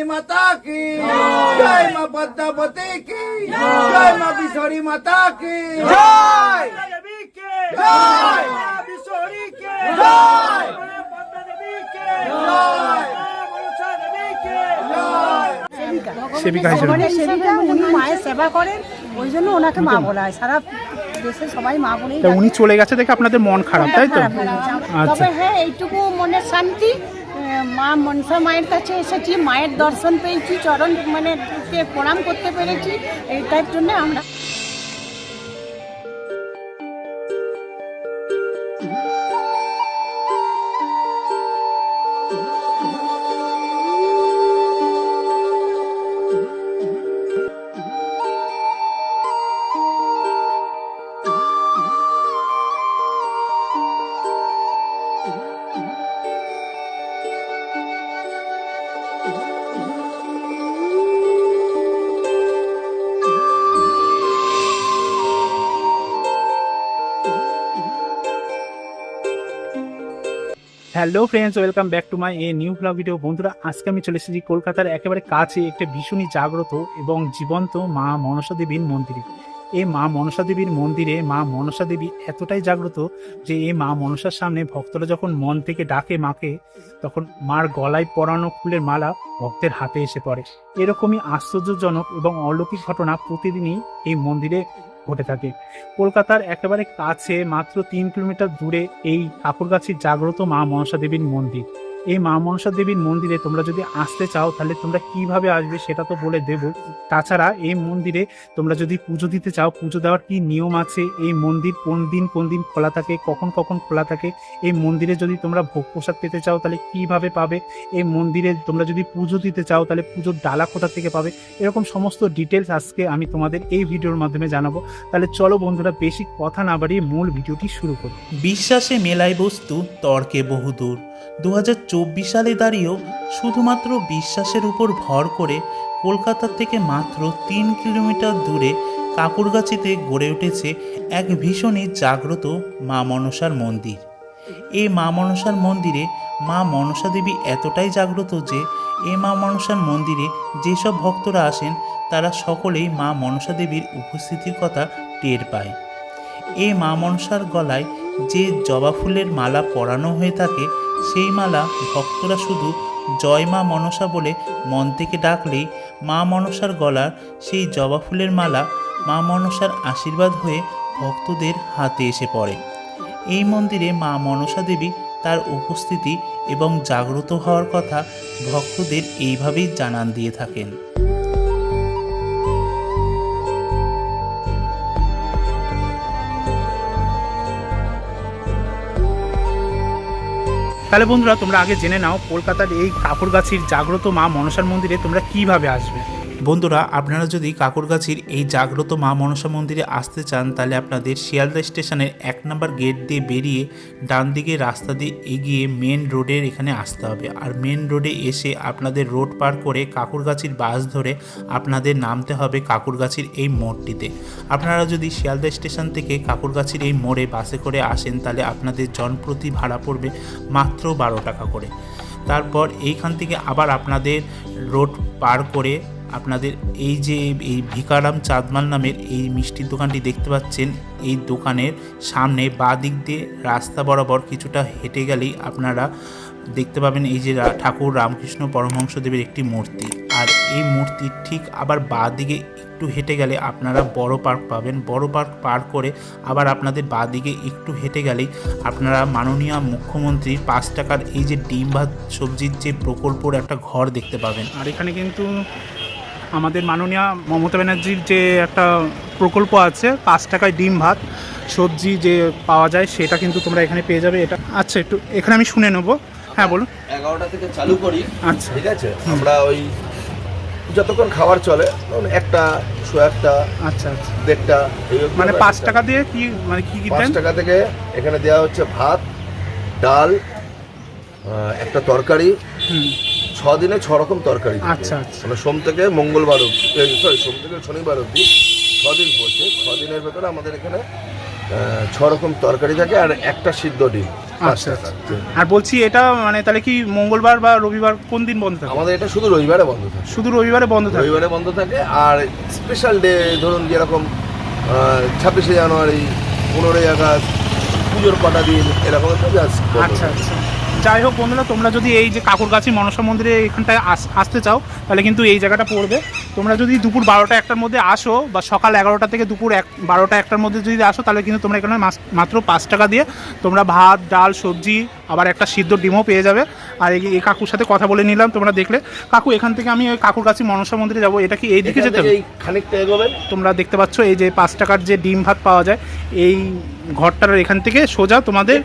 কালী মাতা কি? জয় মা পদ্মাবতী কি? জয় মা বিশ্বরী মাতা কি? জয়! জয় বিশ্বরীকে জয়! জয় মনসা দেবীকে জয়! সেবিকা। সেবিকা উনি মায়ের সেবা করেন ওই জন্য ওনাকে মা বলা হয়। সারা দেশে সবাই মা বলেই উনি চলে গেছে দেখে আপনাদের মন খারাপ তাই তো? আচ্ছা। তবে হ্যাঁ এইটুকু মনের শান্তি। মা মনসা মায়ের কাছে এসেছি, মায়ের দর্শন পেয়েছি, চরণ মানে প্রণাম করতে পেরেছি, এইটার জন্য আমরা hello friends, welcome back to my a new blog video. বন্ধুরা, আজকে আমি চলে এসেছি কলকাতার একেবারে কাছে একটা ভীষণই জাগ্রত এবং জীবন্ত মা মনসা দেবীর মন্দিরে। এই মা মনসা দেবীর মন্দিরে মা মনসা দেবী এতটাই জাগ্রত যে এই মা মনসার সামনে ভক্তরা যখন মন থেকে ডাকে মাকে, তখন মার গলায় পরানো ফুলের মালা ভক্তের হাতে এসে পড়ে। এরকমই আশ্চর্যজনক এবং অলৌকিক ঘটনা প্রতিদিনই এই মন্দিরে ঘটে থাকে। কলকাতার একেবারে কাছে মাত্র তিন কিলোমিটার দূরে এই ঠাকুরগাছির জাগ্রত মা মনসা দেবীর মন্দির। এই মা মনসা দেবীর মন্দিরে তোমরা যদি আসতে চাও, তাহলে তোমরা কীভাবে আসবে সেটা তো বলে দেব। তাছাড়া এই মন্দিরে তোমরা যদি পুজো দিতে চাও, পুজো দেওয়ার কি নিয়ম আছে? এই মন্দির কোন দিন কোন দিন খোলা থাকে, কখন কখন খোলা থাকে? এই মন্দিরে যদি তোমরা ভোগ প্রসাদ পেতে চাও, তাহলে কীভাবে পাবে? এই মন্দিরে তোমরা যদি পুজো দিতে চাও, তাহলে পুজোর ডালা কোথা থেকে পাবে? এরকম সমস্ত ডিটেলস আজকে আমি তোমাদের এই ভিডিওর মাধ্যমে জানাব। তাহলে চলো বন্ধুরা, বেশি কথা না বাড়িয়ে মূল ভিডিওটি শুরু করি। বিশ্বাসে মেলায় বস্তু, তর্কে বহুদূর। দু হাজার চব্বিশ সালে দাঁড়িয়েও শুধুমাত্র বিশ্বাসের উপর ভর করে কলকাতা থেকে মাত্র তিন কিলোমিটার দূরে কাকুরগাছিতে গড়ে উঠেছে এক ভীষণই জাগ্রত মা মনসার মন্দির। এই মা মনসার মন্দিরে মা মনসা দেবী এতটাই জাগ্রত যে এই মা মনসার মন্দিরে যেসব ভক্তরা আসেন, তারা সকলেই মা মনসা দেবীর উপস্থিতির কথা টের পায়। এই মা মনসার গলায় যে জবা ফুলের মালা পরানো হয়ে থাকে সেই মালা ভক্তরা শুধু জয় মা মনসা বলে মন থেকে ডাকলেই মা মনসার গলার সেই জবা ফুলের মালা মা মনসার আশীর্বাদ হয়ে ভক্তদের হাতে এসে পড়ে। এই মন্দিরে মা মনসা দেবী তার উপস্থিতি এবং জাগ্রত হওয়ার কথা ভক্তদের এইভাবেই জানান দিয়ে থাকেন। তাহলে বন্ধুরা, তোমরা আগে জেনে নাও, কলকাতার এই কাকুরগাছির জাগ্রত মা মনসার মন্দিরে তোমরা কীভাবে আসবে? বন্ধুরা, আপনারা যদি কাকুরগাছির এই জাগ্রত মা মনসা মন্দিরে আসতে চান, তাহলে আপনাদের শিয়ালদা স্টেশনের এক নম্বর গেট দিয়ে বেরিয়ে ডান দিকে রাস্তা দিয়ে এগিয়ে মেন রোডের এখানে আসতে হবে। আর মেন রোডে এসে আপনাদের রোড পার করে কাকুরগাছির বাস ধরে আপনাদের নামতে হবে কাকুরগাছির এই মোড়টিতে। আপনারা যদি শিয়ালদা স্টেশন থেকে কাকুরগাছির এই মোড়ে বাসে করে আসেন, তাহলে আপনাদের জনপ্রতি ভাড়া পড়বে মাত্র বারো টাকা করে। তারপর এইখান থেকে আবার আপনাদের রোড পার করে আপনাদের এই যে এই ভিকারাম চাঁদমাল নামের এই মিষ্টির দোকানটি দেখতে পাচ্ছেন, এই দোকানের সামনে বাঁ দিক দিয়ে রাস্তা বরাবর কিছুটা হেঁটে গেলেই আপনারা দেখতে পাবেন এই যে ঠাকুর রামকৃষ্ণ পরমহংসদেবের একটি মূর্তি। আর এই মূর্তির ঠিক আবার বাঁ দিকে একটু হেঁটে গেলে আপনারা বড় পার্ক পাবেন। বড় পার্ক পার করে আবার আপনাদের বাঁ দিকে একটু হেঁটে গেলেই আপনারা মাননীয় মুখ্যমন্ত্রীর পাঁচ টাকার এই যে ডিম ভাত সবজির যে প্রকল্পর একটা ঘর দেখতে পাবেন। আর এখানে কিন্তু আমাদের মাননীয় মমতা ব্যানার্জির যে একটা প্রকল্প আছে পাঁচ টাকায় ডিম ভাত সবজি যে পাওয়া যায় সেটা কিন্তু তোমরা এখানে পেয়ে যাবে এটা আচ্ছা একটু এখানে আমি শুনে নেব। হ্যাঁ বলুন। এগারোটা থেকে চালু করি। আচ্ছা। ঠিক আছে? আমরা ওই যতক্ষণ খাবার চলে একটা শো একটা আচ্ছা আচ্ছা। দেড়টা মানে পাঁচ টাকা দিয়ে কি মানে কি কি পাঁচ টাকা থেকে এখানে দেওয়া হচ্ছে ভাত ডাল একটা তরকারি হুম। ছ দিনে ছ রকম তরকারি আচ্ছা, আচ্ছা। মানে সোম থেকে মঙ্গলবার অবধি সরি সোম থেকে শনিবার অবধি ছ দিন পড়ছে ছ দিনের ভেতরে আমাদের এখানে ছ রকম তরকারি থাকে আর একটা সিদ্ধ ডিম। আচ্ছা টাকা আর বলছি এটা মানে তাহলে কি মঙ্গলবার বা রবিবার কোন দিন বন্ধ থাকে? আমাদের এটা শুধু রবিবারে বন্ধ থাকে। শুধু রবিবারে বন্ধ থাকে? রবিবারে বন্ধ থাকে আর স্পেশাল ডে ধরুন যেরকম ছাব্বিশে জানুয়ারি পনেরোই আগস্ট পুজোর কটা দিন এরকম আচ্ছা আচ্ছা। যাই হোক বন্ধুরা, তোমরা যদি এই যে কাকুরগাছি মনসা মন্দিরে এখানটায় আস- আসতে চাও, তাহলে কিন্তু এই জায়গাটা পড়বে। তোমরা যদি দুপুর বারোটা একটার মধ্যে আসো বা সকাল এগারোটা থেকে দুপুর এক বারোটা একটার মধ্যে যদি আসো তাহলে কিন্তু তোমরা এখানে মাত্র পাঁচ টাকা দিয়ে তোমরা ভাত ডাল সবজি আবার একটা সিদ্ধ ডিমও পেয়ে যাবে। আর এই কাকুর সাথে কথা বলে নিলাম তোমরা দেখলে। কাকু এখান থেকে আমি ওই কাকুর কাছে মনসা মন্দিরে যাব। এটা কি এই দিকে যেতে হবে? খানিকটা তোমরা দেখতে পাচ্ছ এই যে পাঁচ টাকার যে ডিম ভাত পাওয়া যায় এই ঘরটার এখান থেকে সোজা তোমাদের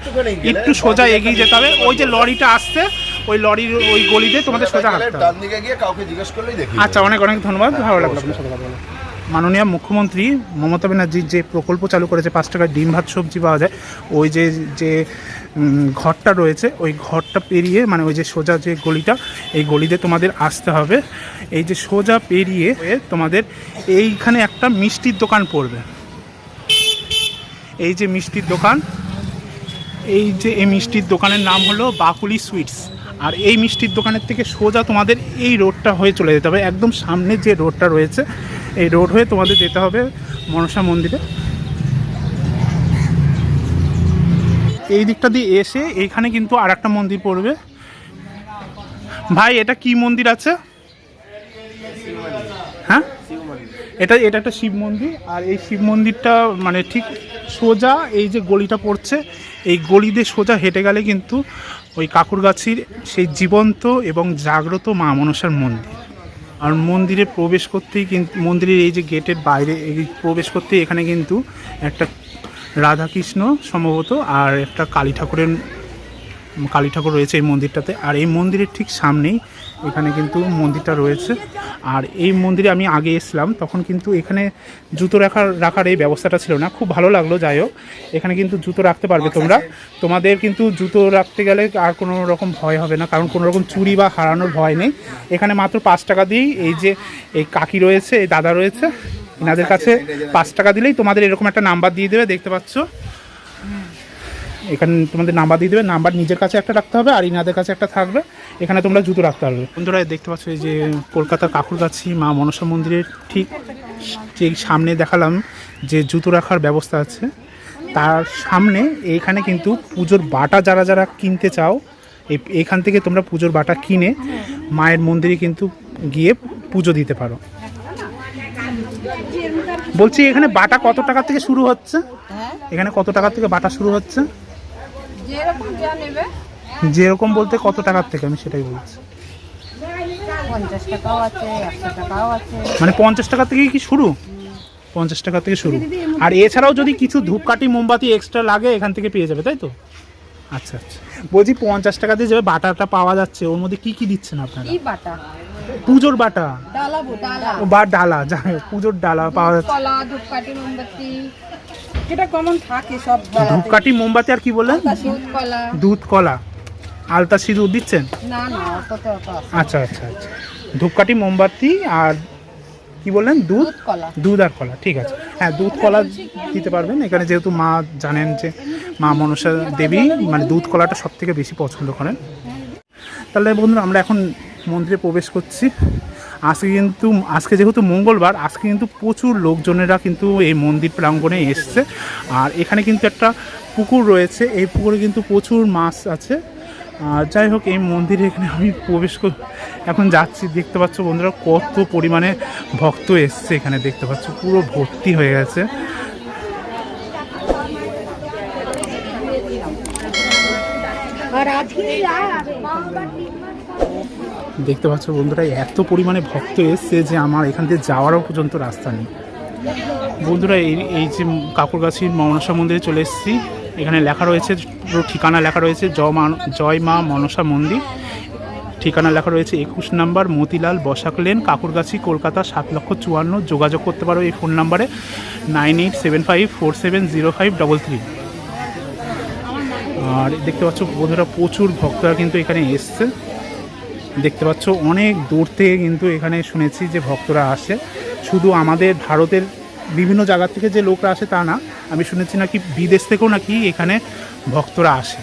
একটু সোজা এগিয়ে যেতে হবে। ওই যে লরিটা আসছে ওই লরির ওই গলিতে তোমাদের সোজা হাঁটতে ডান দিকে গিয়ে কাউকে জিজ্ঞেস করলেই দেখি। আচ্ছা অনেক অনেক ধন্যবাদ। ভালো লাগল আপনার সাথে কথা বলে। মাননীয় মুখ্যমন্ত্রী মমতা ব্যানার্জির যে প্রকল্প চালু করেছে পাঁচ টাকার ডিম ভাত সবজি পাওয়া যায় ওই যে যে ঘরটা রয়েছে ওই ঘরটা পেরিয়ে মানে ওই যে সোজা যে গলিটা এই গলিতে তোমাদের আসতে হবে। এই যে সোজা পেরিয়ে তোমাদের এইখানে একটা মিষ্টির দোকান পড়বে। এই যে মিষ্টির দোকান এই যে এই মিষ্টির দোকানের নাম হলো বাকুলি সুইটস। আর এই মিষ্টির দোকানের থেকে সোজা তোমাদের এই রোডটা হয়ে চলে যেতে হবে। একদম সামনে যে রোডটা রয়েছে, এই রোড হয়ে তোমাদের যেতে হবে মনসা মন্দিরে। এই দিকটা দিয়ে এসে এইখানে কিন্তু আর একটা মন্দির পড়বে। ভাই, এটা কি মন্দির আছে? হ্যাঁ? এটা এটা একটা শিব মন্দির। আর এই শিব মন্দিরটা মানে ঠিক সোজা এই যে গলিটা পড়ছে, এই গলি দিয়ে সোজা হেঁটে গেলে কিন্তু ওই কাকুরগাছির সেই জীবন্ত এবং জাগ্রত মা মনসার মন্দির। আর মন্দিরে প্রবেশ করতেই কিন্তু মন্দিরের এই যে গেটের বাইরে প্রবেশ করতেই এখানে কিন্তু একটা রাধাকৃষ্ণ সম্ভবত আর একটা কালী ঠাকুরের, কালী ঠাকুর রয়েছে এই মন্দিরটাতে। আর এই মন্দিরের ঠিক সামনেই এখানে কিন্তু মন্দিরটা রয়েছে। আর এই মন্দিরে আমি আগে এসলাম তখন কিন্তু এখানে জুতো রাখার রাখার এই ব্যবস্থাটা ছিল না। খুব ভালো লাগল যাই হোক। এখানে কিন্তু জুতো রাখতে পারবে তোমরা। তোমাদের কিন্তু জুতো রাখতে গেলে আর কোনো রকম ভয় হবে না কারণ কোনো রকম চুরি বা হারানোর ভয় নেই। এখানে মাত্র পাঁচ টাকা দিয়েই এই যে এই কাকি রয়েছে এই দাদা রয়েছে এনাদের কাছে পাঁচ টাকা দিলেই তোমাদের এরকম একটা নাম্বার দিয়ে দেবে দেখতে পাচ্ছ। এখানে তোমাদের নাম্বার দিয়ে দেবে নাম্বার নিজের কাছে একটা রাখতে হবে আর ইনাদের কাছে একটা থাকবে। এখানে তোমরা জুতো রাখতে পারবে। বন্ধুরা দেখতে পাচ্ছ এই যে কলকাতার কাকুরগাছি মা মনসা মন্দিরের ঠিক যে সামনে দেখালাম যে জুতো রাখার ব্যবস্থা আছে। তার সামনে এইখানে কিন্তু পুজোর বাটা যারা যারা কিনতে চাও এই এইখান থেকে তোমরা পুজোর বাটা কিনে মায়ের মন্দিরে কিন্তু গিয়ে পুজো দিতে পারো। বলছি এখানে বাটা কত টাকা থেকে শুরু হচ্ছে? এখানে কত টাকা থেকে বাটা শুরু হচ্ছে? যেরকম যা নেবে। যেরকম বলতে কত টাকার থেকে আমি সেটাই বলছি। মানে পঞ্চাশ টাকা থেকে কি শুরু? পঞ্চাশ টাকা থেকে শুরু। আর এছাড়াও যদি কিছু ধূপকাঠি মোমবাতি এক্সট্রা লাগে এখান থেকে পেয়ে যাবে তাই তো? আচ্ছা আচ্ছা। বলছি পঞ্চাশ টাকা দিয়ে যে বাটাটা পাওয়া যাচ্ছে ওর মধ্যে কি কি দিচ্ছেন আপনারা? বাটা? পুজোর বাটা। ডালা। বা ডালা হোক, পুজোর ডালা পাওয়া যাচ্ছে। কলা ধূপকাঠি মোমবাতি। যেটা কমন থাকে সব ধূপকাঠি মোমবাতি আর কি বললেন? দুধ কলা। আলতা সিঁদুর দিচ্ছেন? না না। আচ্ছা আচ্ছা আচ্ছা। ধূপকাঠি মোমবাতি আর কি বললেন? দুধ? দুধ আর কলা ঠিক আছে। হ্যাঁ দুধ কলা দিতে পারবেন। এখানে যেহেতু মা জানেন যে মা মনসা দেবী মানে দুধ কলাটা সব থেকে বেশি পছন্দ করেন। তাহলে বন্ধুরা আমরা এখন মন্দিরে প্রবেশ করছি। আজকে কিন্তু, আজকে যেহেতু মঙ্গলবার, আজকে কিন্তু প্রচুর লোকজনেরা কিন্তু এই মন্দির প্রাঙ্গণে এসছে। আর এখানে কিন্তু একটা পুকুর রয়েছে, এই পুকুরে কিন্তু প্রচুর মাছ আছে। আর যাই হোক, এই মন্দিরে এখানে আমি প্রবেশ কর, এখন যাচ্ছি। দেখতে পাচ্ছ বন্ধুরা, কত পরিমাণে ভক্ত এসছে এখানে, দেখতে পাচ্ছ। পুরো ভর্তি হয়ে গেছে। দেখতে পাচ্ছ বন্ধুরা, এত পরিমাণে ভক্ত এসছে যে আমার এখান থেকে যাওয়ারও পর্যন্ত রাস্তা নেই। বন্ধুরা, এই এই যে কাকুরগাছির মনসা মন্দিরে চলে এসেছি। এখানে লেখা রয়েছে, পুরো ঠিকানা লেখা রয়েছে জয় মা মনসা মন্দির। ঠিকানা লেখা রয়েছে একুশ নাম্বার মতিলাল বসাক লেন, কাকুরগাছি, কলকাতা, সাত লক্ষ চুয়ান্ন। যোগাযোগ করতে পারো এই ফোন নাম্বারে, nine eight seven five four seven zero five double three. আর দেখতে পাচ্ছ বন্ধুরা, প্রচুর ভক্তরা কিন্তু এখানে এসছে। দেখতে পাচ্ছ, অনেক দূর থেকে কিন্তু এখানে শুনেছি যে ভক্তরা আসে। শুধু আমাদের ভারতের বিভিন্ন জায়গা থেকে যে লোকরা আসে তা না, আমি শুনেছি নাকি বিদেশ থেকেও নাকি এখানে ভক্তরা আসে।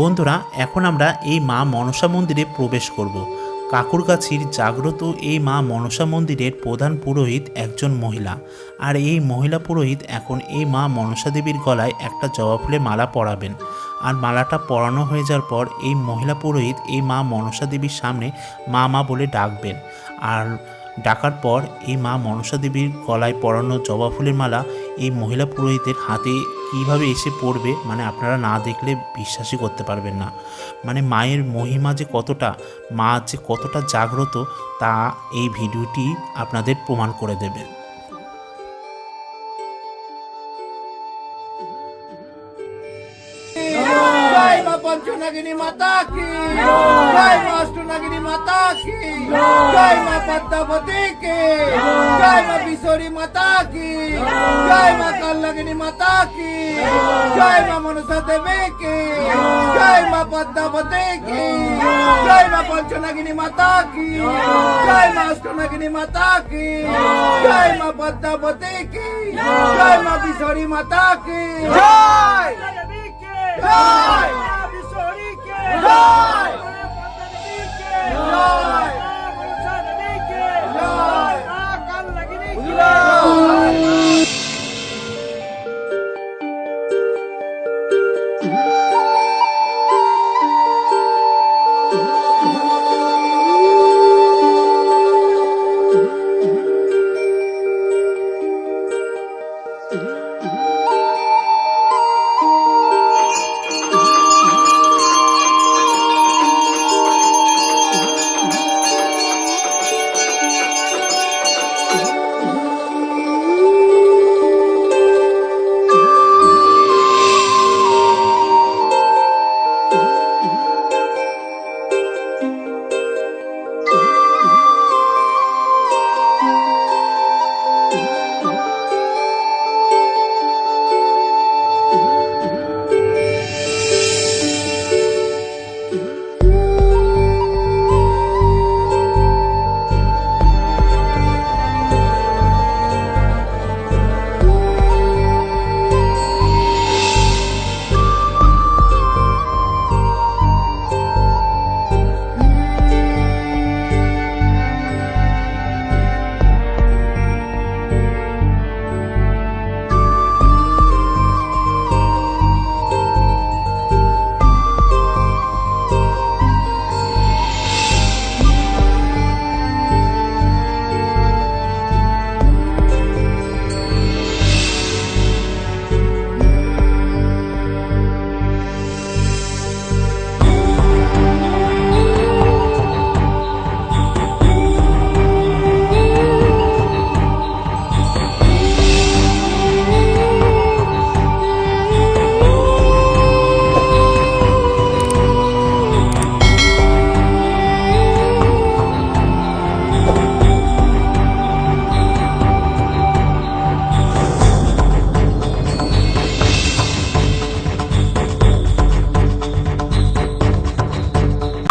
বন্ধুরা, এখন আমরা এই মা মনসা মন্দিরে প্রবেশ করব। কাকুরগাছির জাগ্রত এই মা মনসা মন্দিরের প্রধান পুরোহিত একজন মহিলা। আর এই মহিলা পুরোহিত এখন এই মা মনসা দেবীর গলায় একটা জবা ফুলের মালা পরাবেন। আর মালাটা পরানো হয়ে যাওয়ার পর এই মহিলা পুরোহিত এই মা মনসা দেবীর সামনে মা মা বলে ডাকবেন। আর ডাকার পর এই মা মনসা দেবীর গলায় পরানো জবা ফুলের মালা এই মহিলা পুরোহিতের হাতে কীভাবে এসে পড়বে মানে আপনারা না দেখলে বিশ্বাসই করতে পারবেন না। মানে মায়ের মহিমা যে কতটা, মা যে কতটা জাগ্রত, তা এই ভিডিওটি আপনাদের প্রমাণ করে দেবে। পঞ্চনাগিনী মাতা কি জয় মা অষ্টনাগিনী মাতা কি জয় মা পদ্মাবতী কি জয় মা বিশোরী মাতা কি জয় মা কাল্লাগিনী মাতা কি জয় মা মনসা দেবী কি জয় মা পদ্মাবতী কি জয় মা পঞ্চনাগিনী মাতা কি জয় মা অষ্টনাগিনী মাতা কি জয় মা পদ্মাবতী কি জয় মা বিশোরী মাতা কি জয় জয়! জয়!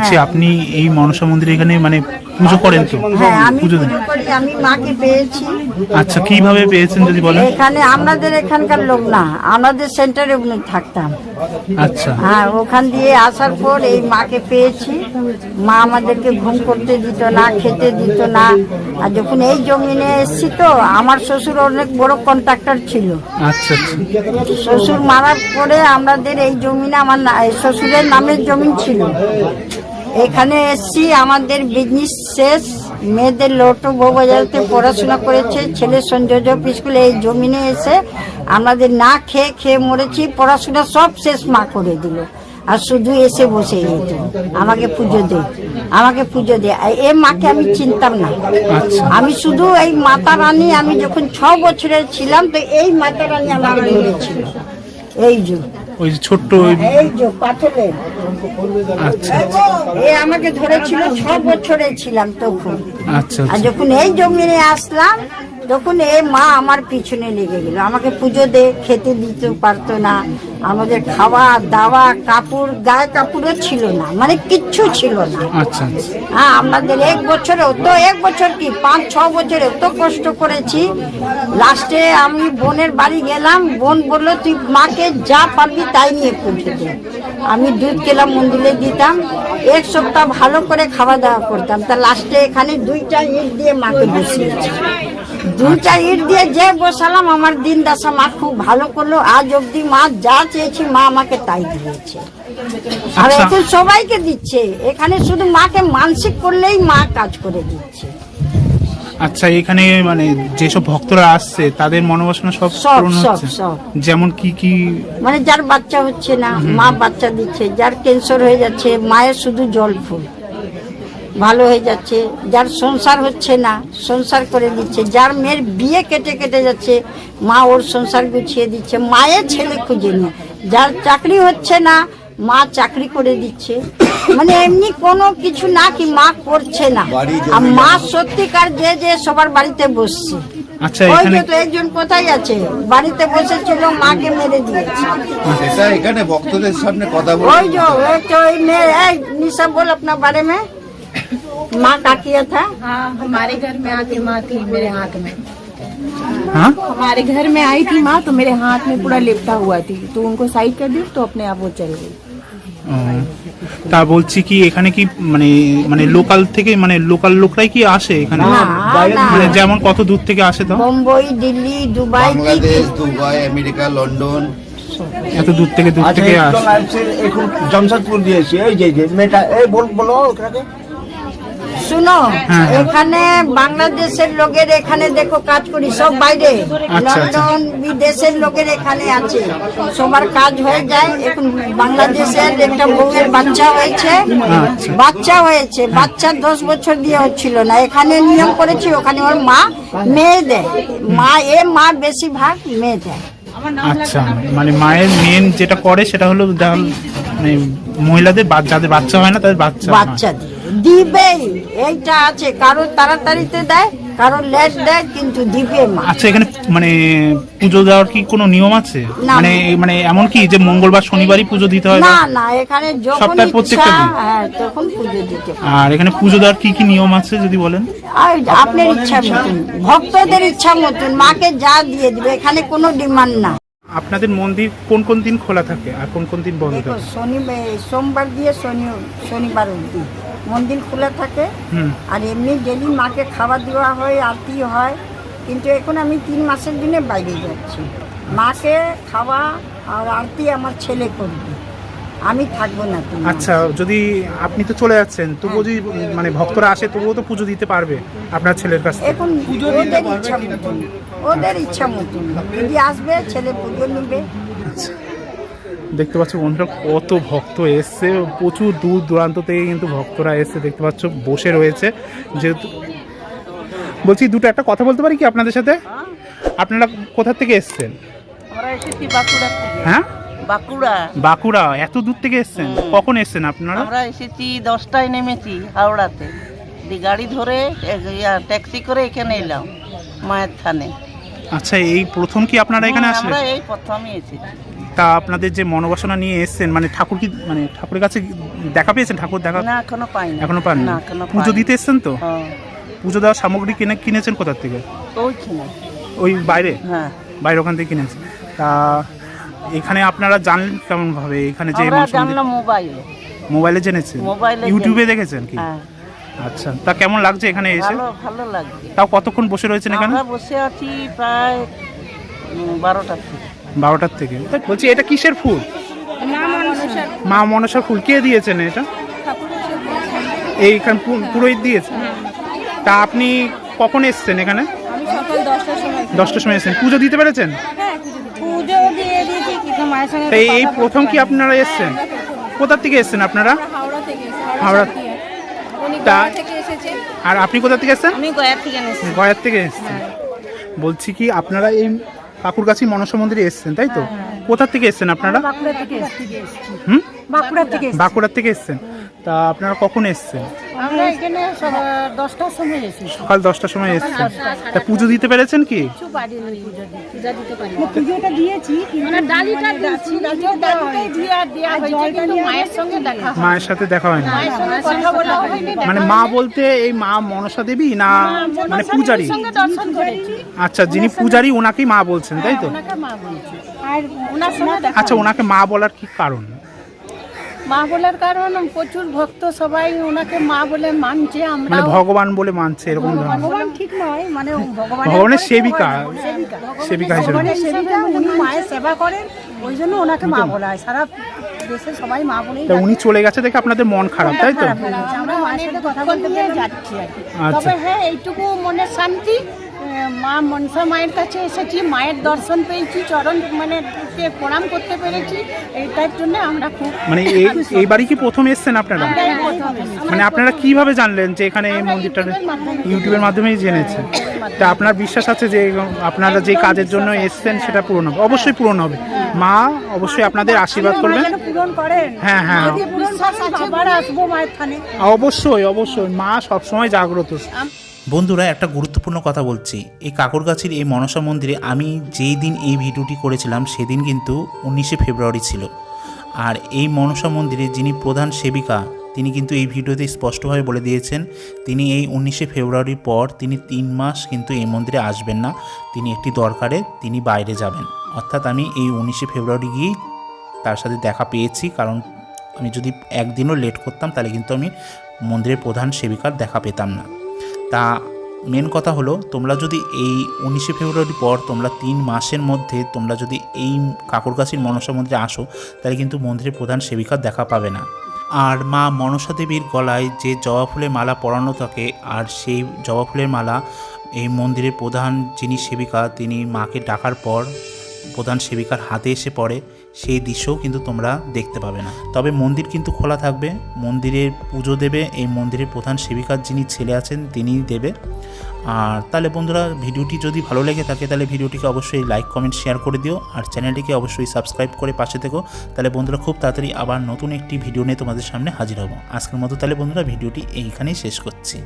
আচ্ছা আপনি এই মনসা মন্দিরে এখানে মানে পুজো করেন তো? হ্যাঁ আমি পুজো দেন। পুজো করি আমি মাকে পেয়েছি। আচ্ছা কীভাবে পেয়েছেন যদি বলেন? এখানে আমাদের এখানকার লোক না আমাদের সেন্টারে উনি থাকতাম আচ্ছা। হ্যাঁ ওখান দিয়ে আসার পর এই মাকে পেয়েছি। মা আমাদেরকে ঘুম করতে দিত না খেতে দিত না। আর যখন এই জমিনে এসেছি তো আমার শ্বশুর অনেক বড় কন্ট্রাক্টর ছিল। আচ্ছা আচ্ছা। শ্বশুর মারার পরে আমাদের এই জমিনে আমার না- শ্বশুরের নামের জমি ছিল। এখানে এসছি আমাদের বিজনেস শেষ। মেয়েদের লোটো বউবাজারতে পড়াশোনা করেছে ছেলে সংযোজক স্কুলে এই জমিনে এসে আমাদের না খেয়ে খেয়ে মরেছি পড়াশোনা সব শেষ মা করে দিল। আর শুধু এসে বসে যেত আমাকে পুজো দে আমাকে পুজো দে। আর এ মাকে আমি চিনতাম না। আমি শুধু এই মাতা রানী আমি যখন ছ বছরের ছিলাম তো এই মাতা রানী আমাকে ধরেছিল এই যুগ। ওই যে ছোট্ট ওই এই পাথরের। আচ্ছা। এ আমাকে ধরেছিল ছ বছরে ছিলাম তখন। আচ্ছা আর আচ্ছা। যখন এই জমিনে আসলাম তখন এই মা আমার পিছনে লেগে গেল। আমাকে পুজো দে খেতে দিতে পারতো না। আমাদের খাওয়া দাওয়া কাপড় গায়ে কাপড়ও ছিল না মানে কিচ্ছু ছিল না। আচ্ছা আচ্ছা। হ্যাঁ আমাদের এক বছরেও তো এক বছর কি পাঁচ ছ বছরে তো কষ্ট করেছি। লাস্টে আমি বোনের বাড়ি গেলাম বোন বলল তুই মাকে যা পারবি তাই নিয়ে পৌঁছে দে। আমি দুধ কেলাম মন্দিরে দিতাম এক সপ্তাহ ভালো করে খাওয়া দাওয়া করতাম। তা লাস্টে এখানে দুইটা ইট দিয়ে মাকে বসিয়েছি। দুইটা ইট দিয়ে যে বসালাম আমার দিন দশা মা খুব ভালো করল। আজ অবধি মা যা চেয়েছি মা আমাকে তাই দিয়েছে। আর আচ্ছা। এখন সবাইকে দিচ্ছে। এখানে শুধু মাকে মানসিক করলেই মা কাজ করে দিচ্ছে। আচ্ছা এখানে মানে যেসব ভক্তরা আসছে তাদের মনোবাসনা সব পূরণ হচ্ছে। যেমন কি কি? মানে যার বাচ্চা হচ্ছে না মা বাচ্চা দিচ্ছে যার ক্যান্সার হয়ে যাচ্ছে মায়ের শুধু জল ফুল। ভালো হয়ে যাচ্ছে যার সংসার হচ্ছে না সংসার করে দিচ্ছে যার মেয়ের বিয়ে কেটে কেটে যাচ্ছে মা ওর সংসার গুছিয়ে দিচ্ছে মায়ের ছেলে খুঁজে নিয়ে। যার চাকরি হচ্ছে না মা চাকরি করে দিচ্ছে। মানে এমনি কোনো কিছু না কি মা করছে না। আর মা সত্যিকার যে যে সবার বাড়িতে বসছে। আচ্ছা এখানে তো একজন কোথায় আছে? বাড়িতে বসেছিল মাকে মেরে দিয়েছে। সেটা এখানে সামনে কথা ওই যে ওই মেয়ে এই নিশা বল আপনার বারে মেয়ে। में माँ का किया था हाँ हमारे घर में आके माँ थी मेरे हाथ में হ্যাঁ हमारे घर में आई थी माँ तो मेरे हाथ में पूरा लिपटा हुआ थी तो उनको साइड कर दी तो अपने आप वो चल गई ও, তা বলছি কি এখানে কি মানে মানে লোকাল থেকে মানে লোকাল লোকরাই কি আসে এখানে না, না। মানে যেমন কত দূর থেকে আসে তো মুম্বই দিল্লি দুবাই কি বাংলাদেশ দুবাই আমেরিকা লন্ডন এত দূর থেকে দূর আচ্ছা থেকে একদম আসে আসছে এখন জামশেদপুর দিয়েছি এই যে যে মেয়েটা এই বল বলো ওখানে শুনো হ্যাঁ, হ্যাঁ। এখানে বাংলাদেশের লোকের এখানে দেখো কাজ করি সব বাইরে। আচ্ছা। লন্ডন বিদেশের লোকের এখানে আছে। সবার কাজ হয়ে যায়। এখন বাংলাদেশের একটা বউয়ের বাচ্চা হয়েছে। আচ্ছা। বাচ্চা হয়েছে। বাচ্চা দশ বছর দিয়ে হচ্ছিল না। এখানে নিয়ম করেছি ওখানে ওর মা মেয়ে দেয়। মা এ মা বেশিরভাগ মেয়ে দেয়। আচ্ছা মানে মায়ের মেন যেটা করে সেটা হলো মানে মহিলাদের যাদের বাচ্চা হয় না তাদের বাচ্চা বাচ্চা দিবেই এইটা আছে। কারও তাড়াতাড়িতে দেয় কারও লেট দেয় কিন্তু দিবে মা আচ্ছা এখানে মানে পুজো দেওয়ার কি কোনো নিয়ম আছে? মানে মানে এমন কি যে মঙ্গলবার শনিবারই পুজো দিতে হয়? না না এখানে যখন সপ্তাহের প্রত্যেকটা দিন? হ্যাঁ তখন পুজো দিতে আর এখানে পুজো দেওয়ার কি কি নিয়ম আছে যদি বলেন? আর আপনার ইচ্ছা মতন ভক্তদের ইচ্ছা মতন মাকে যা দিয়ে দিবে এখানে কোনো ডিমান্ড না আপনাদের মন্দির কোন কোন দিন খোলা থাকে আর কোন কোন দিন বন্ধ দেখো থাকে? শনি সোমবার দিয়ে শনি শনিবার অবধি মন্দির খোলা থাকে। হুম। আর এমনি ডেলি মাকে খাবার দেওয়া হয় আরতি হয়। কিন্তু এখন আমি তিন মাসের দিনে বাইরে যাচ্ছি। মাকে খাওয়া আর আরতি আমার ছেলে করবে। আমি থাকব না আচ্ছা যদি আপনি তো চলে যাচ্ছেন তবুও যদি মানে ভক্তরা আসে তবুও তো পুজো দিতে পারবে আপনার ছেলের কাছ থেকে। এখন ওদের ইচ্ছা মতন ওদের ইচ্ছা মতন। যদি আসবে ছেলে পুজো নিবে। দেখতে পাচ্ছ বন্ধুরা কত ভক্ত এসছে প্রচুর দূর দূরান্ত থেকে কিন্তু ভক্তরা এসছে দেখতে পাচ্ছ বসে রয়েছে। যেহেতু বলছি দুটো একটা কথা বলতে পারি কি আপনাদের সাথে? আপনারা কোথা থেকে এসছেন? আমরা এসেছি বাঁকুড়া থেকে। হ্যাঁ? বাঁকুড়া। বাঁকুড়া এত দূর থেকে এসছেন? কখন এসছেন আপনারা? আমরা এসেছি দশটায় নেমেছি হাওড়াতে। দিয়ে গাড়ি ধরে ট্যাক্সি করে এখানে এলাম মায়ের থানে। আচ্ছা এই প্রথম কি আপনারা এখানে আসলেন? আমরা এই প্রথমই এসেছি। তা আপনাদের যে মনোবাসনা নিয়ে এসছেন মানে ঠাকুর কি মানে ঠাকুরের কাছে দেখা পেয়েছেন? ঠাকুর দেখা না এখনও পাইনি। এখনও পান না এখনও পুজো দিতে এসছেন তো? হ্যাঁ, পুজো দেওয়ার সামগ্রী কিনে কিনেছেন কোথা থেকে? ওই বাইরে? হ্যাঁ। বাইরে ওখান থেকে কিনেছেন। তা এখানে আপনারা জানলেন কেমন ভাবে এখানে যে আমরা জানলাম মোবাইলে মোবাইলে জেনেছেন? মোবাইলে ইউটিউবে দেখেছেন কি? হ্যাঁ। আচ্ছা তা কেমন লাগছে এখানে এসে? ভালো ভালো লাগছে। তাও কতক্ষণ বসে রয়েছেন এখানে? আমরা বসে আছি প্রায় বারোটার থেকে। বারোটার থেকে। বলছি এটা কিসের ফুল? মা মনসার ফুল। কে দিয়েছেন এটা? এইখান পুরোহিত দিয়েছে তা আপনি কখন এসছেন এখানে? দশটার সময় এসছেন। পুজো দিতে পেরেছেন? পুজো দিয়ে মায়ের সঙ্গে এই প্রথম কি আপনারা এসছেন? কোথা থেকে এসছেন আপনারা? হাওড়া থেকে হাওড়া তা- এসেছে। আর আপনি কোথা থেকে এসছেন? আমি গয়া থেকে এনেছি গয়ার থেকে এসছেন। বলছি কি আপনারা এই কাকুরগাছি মনসা মন্দিরে এসছেন তাই তো? কোথা থেকে এসছেন আপনারা? বাঁকুড়া থেকে এসেছি। হুম? বাঁকুড়া থেকে বাঁকুড়ার থেকে এসছেন। তা আপনারা কখন এসছেন? আমরা এখানে দশটার সময় এসেছি। সকাল দশটার সময় এসছেন। তা পুজো দিতে পেরেছেন কি? কিছু পারিনি পুজো দিতে পূজা দিতে পারি পুজোটা দিয়েছি মানে ডালিটা দিয়েছি ডালিটাই দিয়ে দেওয়া হয়েছে কিন্তু মায়ের সঙ্গে দেখা হয় মায়ের সাথে দেখা হয়নি। মানে মা বলতে এই মা মনসা দেবী না মানে পূজারি সঙ্গে দর্শন করেছি। আচ্ছা যিনি পূজারি ওনাকেই মা বলছেন তাই তো? ওনাকে মা বলছি। আর ওনার সঙ্গে দেখা আচ্ছা ওনাকে মা বলার কি কারণ? মা বলার কারণ প্রচুর ভক্ত সবাই ওনাকে মা বলে মানছে আমরা মানে ভগবান বলে মানছে এরকম ভগবান ঠিক নয় মানে ভগবানের ভগবানের সেবিকা সেবিকা। সেবিকা হিসেবে। ভগবানের সেবিকা উনি মায়ের সেবা করেন ওই জন্য ওনাকে মা বলা হয়। সারা দেশে সবাই মা বলেই তা উনি চলে গেছে দেখে আপনাদের মন খারাপ তাই তো? আমরা মায়ের সাথে কথা বলতে যাচ্ছি আর আচ্ছা। তবে হ্যাঁ এইটুকু মনে শান্তি। মা মনসা মায়ের কাছে এসেছি মায়ের দর্শন পেয়েছি চরণ মানে প্রণাম করতে পেরেছি এইটার জন্য আমরা খুব মানে এই এইবারই কি প্রথম এসছেন আপনারা। মানে আপনারা কীভাবে জানলেন যে এখানে এই মন্দিরটা ইউটিউবের মাধ্যমেই জেনেছেন তা আপনার বিশ্বাস আছে যে আপনারা যে কাজের জন্য এসছেন সেটা পূরণ হবে? অবশ্যই পূরণ হবে। মা অবশ্যই আপনাদের আশীর্বাদ করবেন। হ্যাঁ হ্যাঁ। অবশ্যই অবশ্যই। মা সবসময় জাগ্রত। বন্ধুরা, একটা গুরুত্বপূর্ণ কথা বলছি। এই কাকরগাছির এই মনসা মন্দিরে আমি যেই দিন এই ভিডিওটি করেছিলাম, সেদিন কিন্তু উনিশে ফেব্রুয়ারি ছিল। আর এই মনসা মন্দিরে যিনি প্রধান সেবিকা, তিনি কিন্তু এই ভিডিওতে স্পষ্টভাবে বলে দিয়েছেন, তিনি এই উনিশে ফেব্রুয়ারির পর তিনি তিন মাস কিন্তু এই মন্দিরে আসবেন না। তিনি একটি দরকারে, তিনি বাইরে যাবেন। অর্থাৎ আমি এই উনিশে ফেব্রুয়ারি গিয়েই তার সাথে দেখা পেয়েছি, কারণ আমি যদি একদিনও লেট করতাম, তাহলে কিন্তু আমি মন্দিরের প্রধান সেবিকার দেখা পেতাম না। তা মেন কথা হলো, তোমরা যদি এই উনিশে ফেব্রুয়ারি পর তোমরা তিন মাসের মধ্যে তোমরা যদি এই কাকরগাছির মনসা মন্দিরে আসো, তাহলে কিন্তু মন্দিরের প্রধান সেবিকার দেখা পাবে না। আর মা মনসা দেবীর গলায় যে জবা ফুলের মালা পরানো থাকে, আর সেই জবা ফুলের মালা এই মন্দিরের প্রধান যিনি সেবিকা, তিনি মাকে ডাকার পর প্রধান সেবিকার হাতে এসে পড়ে। সেই দৃশ্যও কিন্তু তোমরা দেখতে পাবে না। তবে মন্দির কিন্তু খোলা থাকবে। মন্দিরের পুজো দেবে। এই মন্দিরের প্রধান সেবিকার যিনি ছেলে আছেন, তিনিই দেবে। আর তাহলে বন্ধুরা, ভিডিওটি যদি ভালো লেগে থাকে, তাহলে ভিডিওটিকে অবশ্যই লাইক, কমেন্ট, শেয়ার করে দিও। আর চ্যানেলটিকে অবশ্যই সাবস্ক্রাইব করে পাশে থেকো। তাহলে বন্ধুরা, খুব তাড়াতাড়ি আবার নতুন একটি ভিডিও নিয়ে তোমাদের সামনে হাজির হব। আজকের মতো তাহলে বন্ধুরা, ভিডিওটি এইখানেই শেষ করছি।